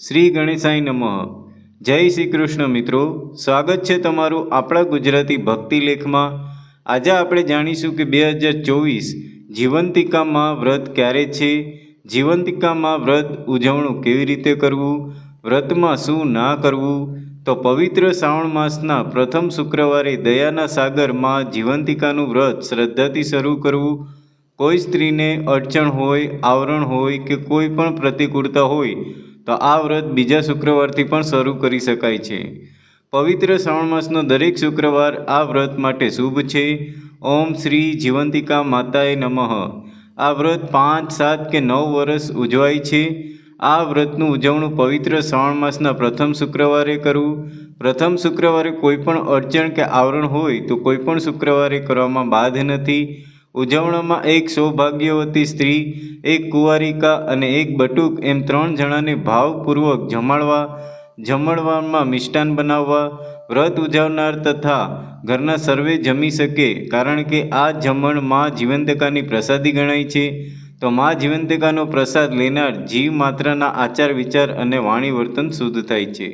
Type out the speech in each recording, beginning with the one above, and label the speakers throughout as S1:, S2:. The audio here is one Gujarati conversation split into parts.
S1: શ્રી ગણેશાય નમઃ. જય શ્રી કૃષ્ણ મિત્રો. સ્વાગત છે તમારું આપણા ગુજરાતી ભક્તિ લેખમાં. આજે આપણે જાણીશું કે બે હજાર ચોવીસ જીવંતિકામાં વ્રત ક્યારે છે? જીવંતિકામાં વ્રત ઉજવણું કેવી રીતે કરવું? વ્રતમાં શું ના કરવું? તો પવિત્ર શ્રાવણ માસના પ્રથમ શુક્રવારે દયાના સાગરમાં જીવંતિકાનું વ્રત શ્રદ્ધાથી શરૂ કરવું. કોઈ સ્ત્રીને અડચણ હોય, આવરણ હોય કે કોઈ પણ પ્રતિકૂળતા હોય તો આ વ્રત બીજા શુક્રવારથી પણ શરૂ કરી શકાય છે. પવિત્ર શ્રાવણ માસનો દરેક શુક્રવાર આ વ્રત માટે શુભ છે. ઓમ શ્રી જીવંતિકા માતાએ નમઃ. આ વ્રત પાંચ, સાત કે નવ વર્ષ ઉજવાય છે. આ વ્રતનું ઉજવણું પવિત્ર શ્રાવણ માસના પ્રથમ શુક્રવારે કરવું પ્રથમ શુક્રવારે કોઈપણ અડચણ કે આવરણ હોય તો કોઈ પણ શુક્રવારે કરવામાં બાધ નથી. ઉજવણીમાં એક સૌભાગ્યવતી સ્ત્રી, એક કુંવારિકા અને એક બટુક એમ ત્રણ જણાને ભાવપૂર્વક જમાડવા જમણવારમાં મિષ્ટાન બનાવવા, વ્રત ઉજવનાર તથા ઘરના સર્વે જમી શકે કારણ કે આ જમણમાં જીવંતકાની પ્રસાદી ગણાય છે. તો માં જીવંતિકાનો પ્રસાદ લેનાર જીવ માત્રના આચાર વિચાર અને વાણી વર્તન શુદ્ધ થાય છે.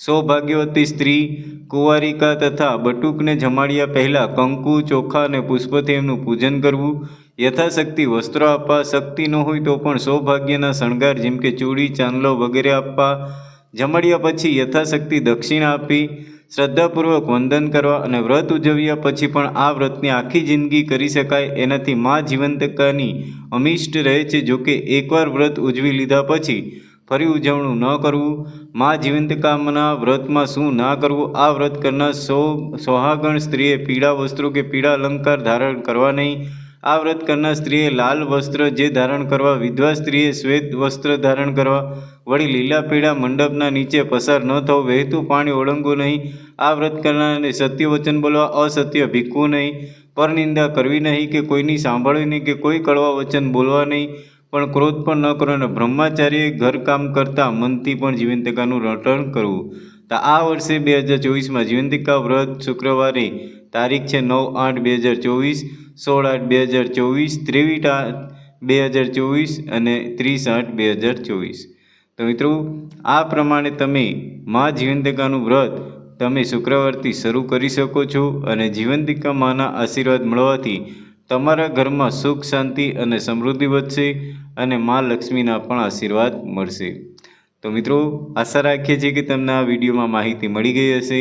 S1: સૌભાગ્યવતી સ્ત્રી કુંવારિકા તથા બટુકને જમાડ્યા પહેલાં કંકુ, ચોખા અને પુષ્પથી એમનું પૂજન કરવું. યથાશક્તિ વસ્ત્રો આપવા, શક્તિ ન હોય તો પણ સૌભાગ્યના શણગાર જેમ કે ચૂડી, ચાંદલો વગેરે આપવા. જમાડ્યા પછી યથાશક્તિ દક્ષિણા આપી, શ્રદ્ધાપૂર્વક વંદન કરવા અને વ્રત ઉજવ્યા પછી પણ આ વ્રતની આખી જિંદગી કરી શકાય. એનાથી મા જીવંતકાની અમિષ્ટ રહે છે જોકે એકવાર વ્રત ઉજવી લીધા પછી ફરી ઉજવણું ન કરવું. મા જીવંતકામના વ્રતમાં શું ના કરવું? આ વ્રત કરનાર સૌ સોહાગણ સ્ત્રીએ પીળા વસ્ત્રો કે પીળા અલંકાર ધારણ કરવા નહીં. આ વ્રત કરનાર સ્ત્રીએ લાલ વસ્ત્ર જે ધારણ કરવા, વિધવા સ્ત્રીએ શ્વેત વસ્ત્ર ધારણ કરવા. વળી લીલા પીળા મંડપના નીચે પસાર ન થવું, વહેતું પાણી ઓળંગવું નહીં. આ વ્રત કરનારને સત્ય વચન બોલવા, અસત્ય ભીખવું નહીં. પરનિંદા કરવી નહીં કે કોઈની સાંભળવી નહીં કે કોઈ કડવા વચન બોલવા નહીં. પણ ક્રોધ પણ ન કરો અને બ્રહ્મચારીએ ઘરકામ કરતાં મનથી પણ જીવંતિકાનું રટણ કરવું. તો આ વર્ષે બે હજાર ચોવીસમાં જીવંતિકા વ્રત શુક્રવારે તારીખ છે નવ આઠ બે હજાર ચોવીસ, સોળ આઠ બે હજાર ચોવીસ, ત્રેવીસ આઠ બે હજાર ચોવીસ અને ત્રીસ આઠ બે હજાર ચોવીસ. તો મિત્રો, આ પ્રમાણે તમે મા જીવંતિકાનું વ્રત તમે શુક્રવારથી શરૂ કરી શકો છો અને જીવંતિકા માના આશીર્વાદ મળવાથી તમારા ઘરમાં સુખ, શાંતિ અને સમૃદ્ધિ વધશે અને મા લક્ષ્મીના પણ આશીર્વાદ મળશે. તો મિત્રો, આશા રાખીએ છીએ કે તમને આ વિડીયોમાં માહિતી મળી ગઈ હશે.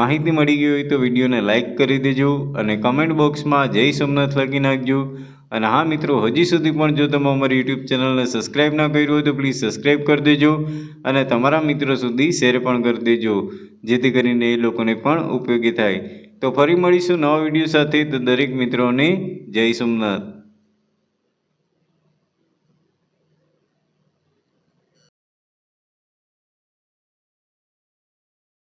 S1: માહિતી મળી ગઈ હોય તો વિડીયોને લાઇક કરી દેજો અને કમેન્ટ બોક્સમાં જય સોમનાથ લખી નાખજો. અને હા મિત્રો, હજી સુધી પણ જો તમે અમારી યુટ્યુબ ચેનલને સબસ્ક્રાઈબ ના કર્યું હોય તો પ્લીઝ સબસ્ક્રાઈબ કરી દેજો અને તમારા મિત્રો સુધી શેર પણ કરી દેજો. જેથી કરીને એ લોકોને પણ ઉપયોગી થાય. તો ફરી મળીશું નવા વીડિયો સાથે. તો દરેક મિત્રોને જય સોમનાથ.